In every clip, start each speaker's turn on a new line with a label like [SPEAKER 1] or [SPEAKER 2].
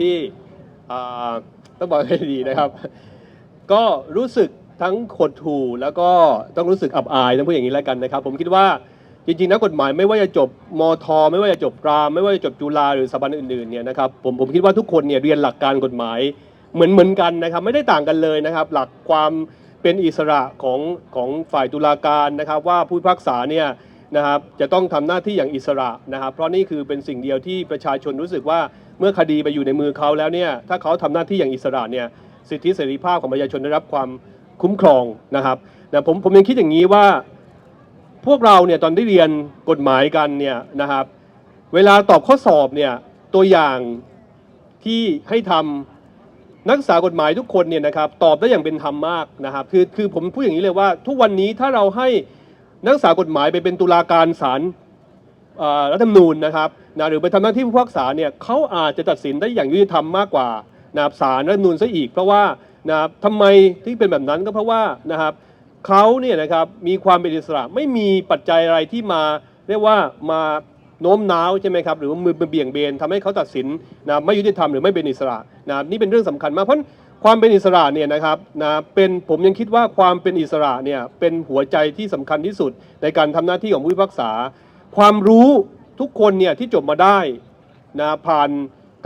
[SPEAKER 1] ที่ต้องบอกให้ดีนะครับ ก็รู้สึกทั้งขดถูแล้วก็ต้องรู้สึกอับอายต้องพูดอย่างนี้แล้วกันนะครับ ผมคิดว่าจริงๆนักกฎหมายไม่ว่าจะจบมท ไม่ว่าจะจบรามไม่ว่าจะจบจุฬาหรือสถาบันอื่นๆเนี่ยนะครับผมผมคิดว่าทุกคนเนี่ยเรียนหลักการกฎหมายเหมือนเหมือนกันนะครับ ไม่ได้ต่างกันเลยนะครับ หลักความเป็นอิสระของของฝ่ายตุลาการนะครับ ว่าผู้พิพากษาเนี่ยนะครับจะต้องทำหน้าที่อย่างอิสระนะครับ เพราะนี่คือเป็นสิ่งเดียวที่ประชาชนรู้สึกว่า เมื่อคดีไปอยู่ในมือเขาแล้วเนี่ยถ้าเขาทำหน้าที่อย่างอิสระเนี่ยสิทธิเสรีภาพของประชาชนได้รับความคุ้มครองนะครับนะผมผมยังคิดอย่างนี้ว่าพวกเราเนี่ยตอนได้เรียนกฎหมายกันเนี่ยนะครับ เวลาตอบข้อสอบเนี่ยตัวอย่างที่ให้ทำนักศึกษากฎหมายทุกคนเนี่ยนะครับตอบได้อย่างเป็นธรรมมากนะครับ คือคือผมพูดอย่างนี้เลยว่า ทุกวันนี้ถ้าเราให้นักศึกษากฎหมายไปเป็นตุลาการศาลรัฐธรรมนูญนะครับ นะหรือไปทำหน้าที่ผู้พิพากษาเนี่ยเขาอาจจะตัดสินได้อย่างยุติธรรมมากกว่านะครับศาลรัฐธรรมนูญซะอีก เพราะว่านะครับทำไมที่เป็นแบบนั้นก็เพราะว่านะครับเขาเนี่ยนะครับมีความเป็นอิสระไม่มีปัจจัยอะไรที่มาเรียกว่ามาโน้มน้าวใช่ไหมครับหรือว่ามือเบี่ยงเบนทำให้เขาตัดสินนะไม่ยุติธรรมหรือไม่เป็นอิสระนะนี่เป็นเรื่องสำคัญมากเพราะความเป็นอิสระเนี่ยนะครับนะเป็นผมยังคิดว่าความเป็นอิสระเนี่ยเป็นหัวใจที่สำคัญที่สุดในการทำหน้าที่ของผู้พิพากษา ความรู้ ทุกคนเนี่ยที่จบมาได้นะผ่าน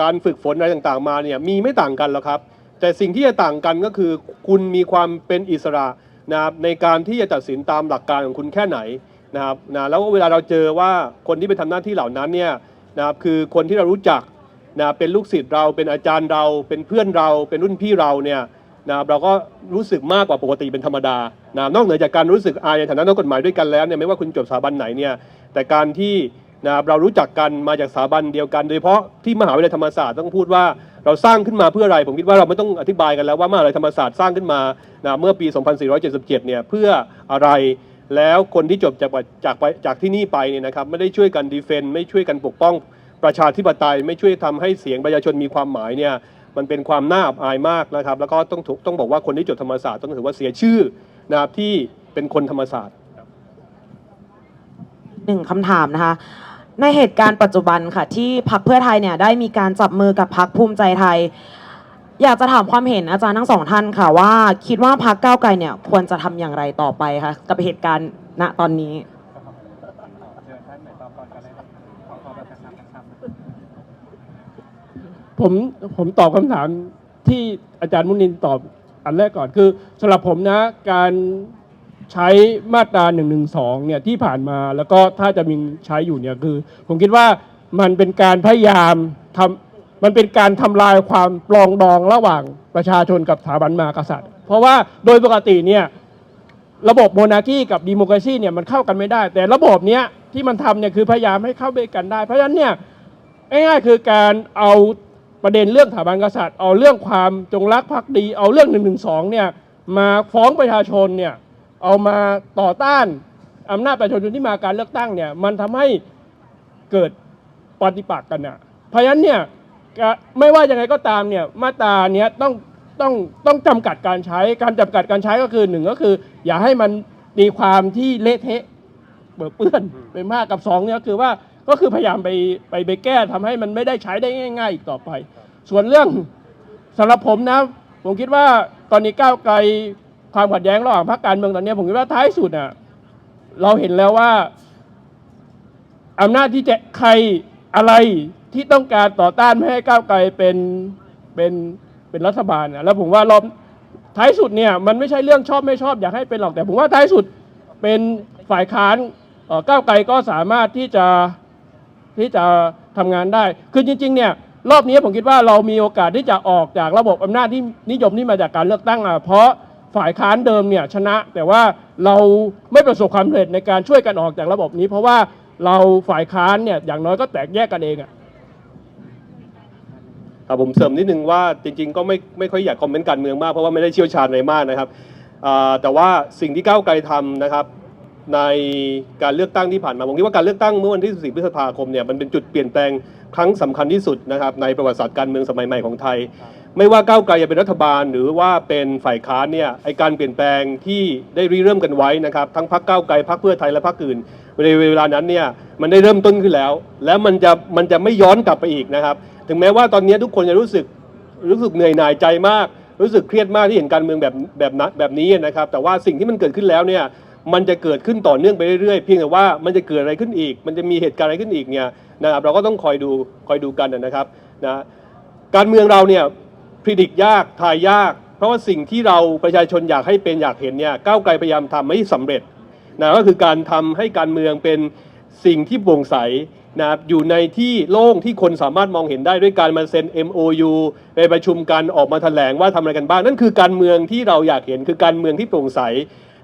[SPEAKER 1] การฝึกฝนอะไรต่างๆมาเนี่ยมีไม่ต่างกันหรอกครับ แต่สิ่งที่จะต่างกันก็คือ คุณมีความเป็นอิสระนะครับในการที่จะตัดสินตามหลักการของคุณแค่ไหนนะครับนะแล้วเวลาเราเจอว่าคนที่ไปทำหน้าที่เหล่านั้นเนี่ยนะครับคือคนที่เรารู้จักนะเป็นลูกศิษย์เราเป็นอาจารย์เรา เป็นเพื่อนเรา เป็นรุ่นพี่เราเนี่ยนะครับเราก็รู้สึกมากกว่าปกติเป็นธรรมดานะนอกเหนือจากการรู้สึกอายในฐานะนักกฎหมายด้วยกันแล้วเนี่ยไม่ว่าคุณจบสถาบันไหนเนี่ยแต่การที่ นะครับเรารู้จักกันมาจากสถาบันเดียวกัน โดยเฉพาะที่มหาวิทยาลัยธรรมศาสตร์ต้องพูดว่าเราสร้างขึ้นมาเพื่ออะไร ผมคิดว่าเราไม่ต้องอธิบายกันแล้วว่ามหาวิทยาลัยธรรมศาสตร์สร้างขึ้นมานะเมื่อปี 2477 เนี่ยเพื่ออะไรแล้วคนที่จบจากจากไปจากที่นี่ไปเนี่ยนะครับไม่ได้ช่วยกันดีเฟนต์ไม่ช่วยกันปกป้องประชาธิปไตย ไม่ช่วยทำให้เสียงประชาชนมีความหมายเนี่ยมันเป็นความน่าอับอายมากนะครับ แล้วก็ต้องถูกต้องบอกว่าคนที่จบธรรมศาสตร์ต้องถือว่าเสียชื่อนะครับที่เป็นคนธรรมศาสตร์
[SPEAKER 2] หนึ่งคำถามนะคะ ในเหตุการณ์ปัจจุบันค่ะ ที่พักเพื่อไทยเนี่ยได้มีการจับมือกับพักภูมิใจไทย อยากจะถามความเห็นอาจารย์ทั้งสองท่านค่ะ ว่าคิดว่าพักก้าวไกลเนี่ยควรจะทำอย่างไรต่อไปคะกับเหตุการณ์ณตอนนี้
[SPEAKER 3] ผมผมตอบคำถามที่อาจารย์มุนินตอบอันแรกก่อนคือสำหรับผมนะ การ ใช้มาตรา1นึเนี่ยที่ผ่านมาแล้วก็ถ้าจะมีใช้อยู่เนี่ยคือ ผมคิดว่ามันเป็นการพยายามทำมันเป็นการทำลายความปลองดองระหว่างประชาชนกับสถาบันมากษัตริย์ เพราะว่าโดยปกติเนี่ยระบบโมนาคีกับดิโมคราซีเนี่ยมันเข้ากันไม่ได้ แต่ระบบเนี้ยที่มันทำเนี่ยคือพยายามให้เข้าด้วยกันได้ เพราะฉะนั้นเนี่ยง่ายๆคือการเอาประเด็นเรื่องสถาบันกษัตริย์ เอาเรื่องความจงรักภักดี เอาเรื่องหนึ่งหนึ่งสองเนี่ยมาฟ้องประชาชนเนี่ย เอามาต่อต้านอำนาจประชาชนที่มาการเลือกตั้งเนี่ยมันทำให้เกิดปฏิปักษ์กันอะเพราะฉะนั้นเนี่ยไม่ว่ายังไงก็ตามเนี่ยมาตราเนี้ยต้องต้องต้องจำกัดการใช้การจำกัดการใช้ก็คือหนึ่งก็คือ อย่าให้มันมีความที่เละเทะเปื้อเปื้อนไปมากกับสองเนี่ยคือว่าก็คือพยายามไปไปไปแก้ทำให้มันไม่ได้ใช้ได้ง่าย ๆ อีกต่อไป ส่วนเรื่องสำหรับผมนะ ผมคิดว่าตอนนี้ก้าวไกล ความขัดแย้งระหว่างพรรคการเมืองตอนนี้ผมคิดว่าท้ายสุดอะเราเห็นแล้วว่าอำนาจที่จะใครอะไรที่ต้องการต่อต้านไม่ให้ก้าวไกลเป็นเป็นเป็นรัฐบาลนะแล้วผมว่ารอบท้ายสุดเนี่ยมันไม่ใช่เรื่องชอบไม่ชอบอยากให้เป็นหรอกแต่ผมว่าท้ายสุดเป็นฝ่ายค้านก้าวไกลก็สามารถที่จะที่จะทำงานได้ คือจริง ๆ เนี่ยรอบนี้ผมคิดว่าเรามีโอกาสที่จะออกจากระบบอำนาจที่นิยมที่มาจากการเลือกตั้งอะเพราะ ฝ่ายค้านเดิมเนี่ยชนะ แต่ว่าเราไม่ประสบความสำเร็จในการช่วยกันออกจากระบบนี้ เพราะว่าเราฝ่ายค้านเนี่ยอย่างน้อยก็แตกแยกกันเองอะ
[SPEAKER 1] ครับผมเสริมนิดนึงว่าจริงๆ ก็ไม่ไม่ค่อยอยากคอมเมนต์การเมืองมากเพราะว่าไม่ได้เชี่ยวชาญอะไรมากนะครับแต่ว่าสิ่งที่ก้าวไกลทำนะครับในการเลือกตั้งที่ผ่านมาผมคิดว่าการเลือกตั้งเมื่อวันที่ 14 พฤษภาคมเนี่ยมันเป็นจุดเปลี่ยนแปลงครั้งสำคัญที่สุดนะครับในประวัติศาสตร์การเมืองสมัยใหม่ของไทย ไม่ว่าก้าวไกลจะเป็นรัฐบาล หรือว่าเป็นฝ่ายค้านเนี่ยไอการเปลี่ยนแปลงที่ได้ริเริ่มกันไว้นะครับ ทั้งพรรคก้าวไกลพรรคเพื่อไทยและพรรคอื่นในเวลานั้นเนี่ยมันได้เริ่มต้นขึ้นแล้ว แล้วมันจะมันจะไม่ย้อนกลับไปอีกนะครับ ถึงแม้ว่าตอนนี้ทุกคนจะรู้สึกรู้สึกเหนื่อยหน่ายใจมาก รู้สึกเครียดมากที่เห็นการเมืองแบบแบบนั้นแบบนี้นะครับ แต่ว่าสิ่งที่มันเกิดขึ้นแล้วเนี่ยมันจะเกิดขึ้นต่อเนื่องไปเรื่อยๆ เพียงแต่ว่ามันจะเกิดอะไรขึ้นอีก มันจะมีเหตุการณ์อะไรขึ้นอีกเนี่ยนะครับเราก็ต้องคอยดูคอยดูกันนะครับนะการเมืองเราเนี่ย พิจิตรยากทายยาก เพราะว่าสิ่งที่เราประชาชนอยากให้เป็นอยากเห็นเนี่ยก้าวไกลพยายามทำไม่สำเร็จนะก็คือการทำให้การเมืองเป็นสิ่งที่โปร่งใสนะครับอยู่ในที่โล่งที่คนสามารถมองเห็นได้ด้วยการมาเซ็น MOU ไปประชุมกันออกมาแถลงว่าทำอะไรกันบ้าง นั่นคือการเมืองที่เราอยากเห็นคือการเมืองที่โปร่งใส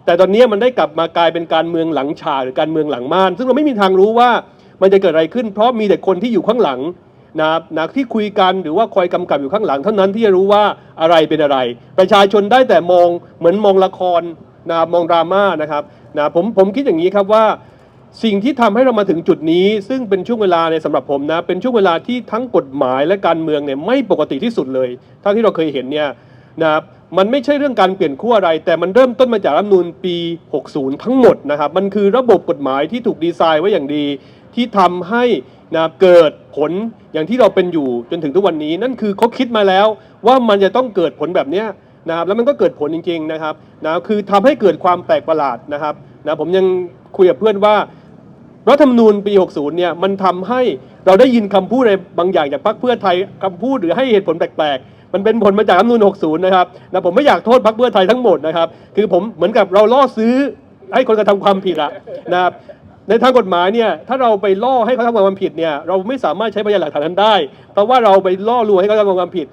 [SPEAKER 1] แต่ตอนนี้มันได้กลับมากลายเป็นการเมืองหลังฉากหรือการเมืองหลังม่าน ซึ่งเราไม่มีทางรู้ว่ามันจะเกิดอะไรขึ้น เพราะมีแต่คนที่อยู่ข้างหลัง นะครับนะที่คุยกันหรือว่าคอยกำกับอยู่ข้างหลังเท่านั้นที่จะรู้ว่าอะไรเป็นอะไร ประชาชนได้แต่มองเหมือนมองละครนะมองดราม่านะครับนะผมผมคิดอย่างนี้ครับว่าสิ่งที่ทำให้เรามาถึงจุดนี้ ซึ่งเป็นช่วงเวลาในสำหรับผมนะเป็นช่วงเวลาที่ทั้งกฎหมายและการเมืองเนี่ยไม่ปกติที่สุดเลยเท่าที่เราเคยเห็นเนี่ยนะครับมันไม่ใช่เรื่องการเปลี่ยนขั้วอะไร แต่มันเริ่มต้นมาจากรัฐมนูญปี 60 ทั้งหมดนะครับมันคือระบบกฎหมายที่ถูกดีไซน์ไว้อย่างดีที่ทำให้ นะครับเกิดผลอย่างที่เราเป็นอยู่จนถึงทุกวันนี้ นั่นคือเขาคิดมาแล้วว่ามันจะต้องเกิดผลแบบเนี้ยนะครับแล้วมันก็เกิดผลจริงๆนะครับนะคือทำให้เกิดความแปลกประหลาดนะครับนะผมยังคุยกับเพื่อนว่ารัฐธรรมนูญปี 60 เนี่ยมันทำให้เราได้ยินคำพูดอะไรบางอย่างจากพรรคเพื่อไทยคำพูดหรือให้เหตุผลแปลกๆ มันเป็นผลมาจากรัฐธรรมนูญ60 นะครับนะผมไม่อยากโทษพรรคเพื่อไทยทั้งหมดนะครับ คือผมเหมือนกับเราล่อซื้อให้คนกระทำความผิดอะนะครับ ในทางกฎหมายเนี่ยถ้าเราไปล่อให้เขาทำความผิดเนี่ยเราไม่สามารถใช้พยานหลักฐานนั้นได้ เพราะว่าเราไปล่อลวงให้เขาทำความผิด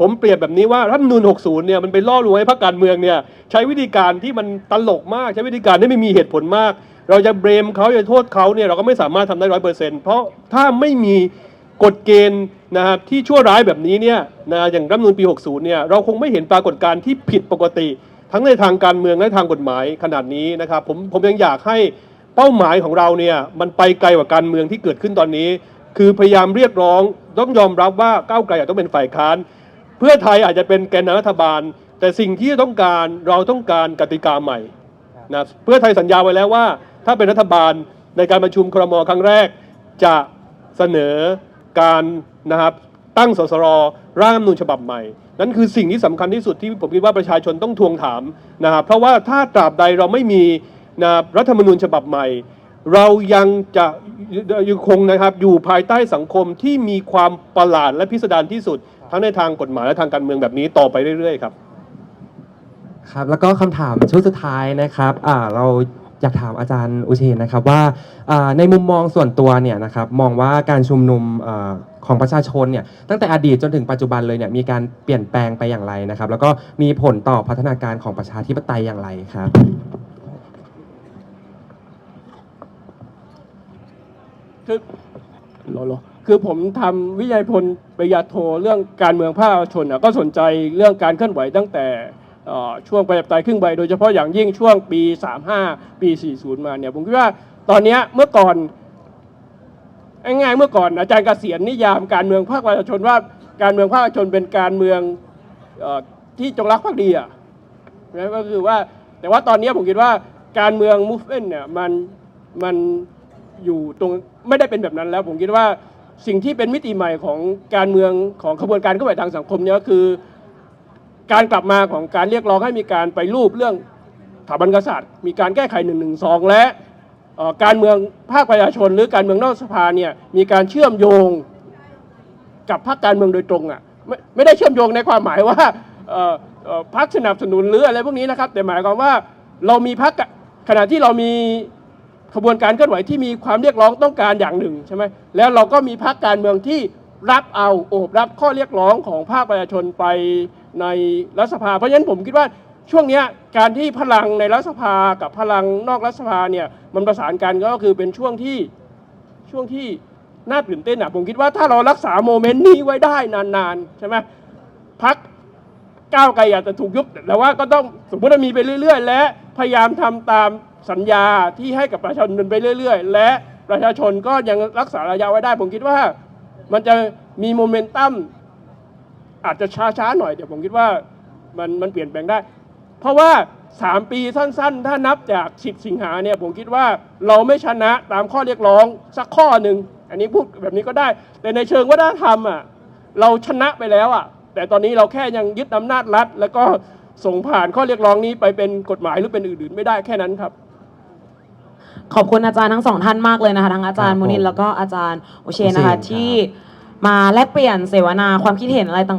[SPEAKER 1] ผมเปรียบแบบนี้ว่ารัฐมนูญ60 เนี่ยมันไปล่อลวงให้พรรคการเมืองเนี่ยใช้วิธีการที่มันตลกมากใช้วิธีการที่ไม่มีเหตุผลมาก เราจะเบรมเขาจะโทษเขาเนี่ยเราก็ไม่สามารถทำได้ร้อยเปอร์เซ็นต์เพราะถ้าไม่มีกฎเกณฑ์นะครับที่ชั่วร้ายแบบนี้เนี่ยนะอย่างรัฐมนูญปี 60 เนี่ยเราคงไม่เห็นปรากฏการณ์ที่ผิดปกติ ทั้งในทางการเมืองและทางกฎหมายขนาดนี้นะครับผมผมยังอยากให้ เป้าหมายของเราเนี่ยมันไปไกลกว่าการเมืองที่เกิดขึ้นตอนนี้ คือพยายามเรียกร้องต้องยอมรับว่าก้าวไกลอาจต้องเป็นฝ่ายค้าน เพื่อไทยอาจจะเป็นแกนนำรัฐบาล แต่สิ่งที่ต้องการเราต้องการกติกาใหม่นะเพื่อไทยสัญญาไว้แล้วว่า ถ้าเป็นรัฐบาลในการประชุมครมครั้งแรก จะเสนอการนะครับตั้งสสรร่างรัฐธรรมนูญฉบับใหม่ นั่นคือสิ่งที่สำคัญที่สุดที่ผมคิดว่าประชาชนต้องทวงถามนะครับเพราะว่าถ้าตราบใดเราไม่มี นะรัฐธรรมนูญฉบับใหม่ เรายังจะยังคงนะครับอยู่ภายใต้สังคมที่มีความประหลาดและพิสดารที่สุด ทั้งในทางกฎหมายและทางการเมืองแบบนี้ต่อไปเรื่อยๆครับ
[SPEAKER 4] ครับแล้วก็คำถามชุดสุดท้ายนะครับอ่าเราอยากถามอาจารย์อุเชนนะครับว่าในมุมมองส่วนตัวเนี่ยนะครับมองว่าการชุมนุมอของประชาชนเนี่ยตั้งแต่อดีตจนถึงปัจจุบันเลยเนี่ยมีการเปลี่ยนแปลงไปอย่างไรนะครับ แล้วก็มีผลต่อพัฒนาการของประชาธิปไตยอย่างไรครับ
[SPEAKER 3] คือโลโลคือผมทำวิทยาพลปริญญาโทเรื่องการเมืองภาคประชาชนน่ะก็สนใจเรื่องการเคลื่อนไหวตั้งแต่ช่วงประชาธิปไตยครึ่งใบโดยเฉพาะอย่างยิ่งช่วงปี 35 ปี 40 มาเนี่ยผมคิดว่าตอนนี้เมื่อก่อนง่ายๆเมื่อก่อนอาจารย์เกษียณนิยามการเมืองภาคประชาชนว่าการเมืองภาคประชาชนเป็นการเมืองอที่จงรักภักดีอะนะก็คือว่าแต่ว่าตอนนี้ผมคิดว่าการเมือง movement เนี่ยมันมันอยู่ตรง ไม่ได้เป็นแบบนั้นแล้ว ผมคิดว่าสิ่งที่เป็นมิติใหม่ของการเมืองของขบวนการเคลื่อนไหวทางสังคมเนี่ยก็คือ การกลับมาของการเรียกร้องให้มีการไปรูปเรื่องสถาบันกษัตริย์ มีการแก้ไข1นึและเอ่อการเมืองภาคประชาชน หรือการเมืองนอกสภาเนี่ยมีการเชื่อมโยงกับพรรคการเมืองโดยตรงอะไม่ไม่ได้เชื่อมโยงในความหมายว่าพรรคสนับสนุนหรืออะไรพวกนี้นะครับ แต่หมายความว่าเรามีพรรคขณะที่เรามี ขบวนการเคลื่อนไหวที่มีความเรียกร้องต้องการอย่างหนึ่งใช่ไหมแล้วเราก็มีพรรคการเมืองที่รับเอาโอบรับข้อเรียกร้องของภาคประชาชนไปในรัฐสภา เพราะฉะนั้นผมคิดว่าช่วงนี้การที่พลังในรัฐสภากับพลังนอกรัฐสภาเนี่ยมันประสานกันก็คือเป็นช่วงที่ช่วงที่น่าตื่นเต้นอะผมคิดว่าถ้าเรารักษาโมเมนต์นี้ไว้ได้นานๆใช่ไหมพักก้าวไกลอาจจะถูกยุบแต่ว่าก็ต้องสมมติว่ามีไปเรื่อย ๆ และ พยายามทำตามสัญญาที่ให้กับประชาชนไปเรื่อย ๆ และประชาชนก็ยังรักษาระยะไว้ได้ ผมคิดว่ามันจะมีโมเมนตัมอาจจะช้าๆหน่อยแต่ผมคิดว่ามันมันเปลี่ยนแปลงได้ เพราะว่า 3 ปีสั้นๆ ถ้านับจาก 10 สิงหาเนี่ยผมคิดว่าเราไม่ชนะตามข้อเรียกร้องสักข้อหนึ่งอันนี้พูดแบบนี้ก็ได้ แต่ในเชิงวัฒนธรรมอะเราชนะไปแล้วอะแต่ตอนนี้เราแค่ยังยึดอำนาจรัฐ แล้วก็ ส่งผ่านข้อเรียกร้องนี้ไปเป็นกฎหมายหรือเป็นอื่นๆ ไม่ได้แค่นั้นครับ
[SPEAKER 2] ขอบคุณอาจารย์ทั้งสองท่านมากเลยนะคะทั้งอาจารย์
[SPEAKER 4] ครับ
[SPEAKER 2] มูนิน
[SPEAKER 4] ผม
[SPEAKER 2] แล้วก็อาจารย์โอเชนนะคะ
[SPEAKER 4] โอเชนครับ
[SPEAKER 2] ที่มาแลกเปลี่ยนเสวนาความคิดเห็นอะไรต่าง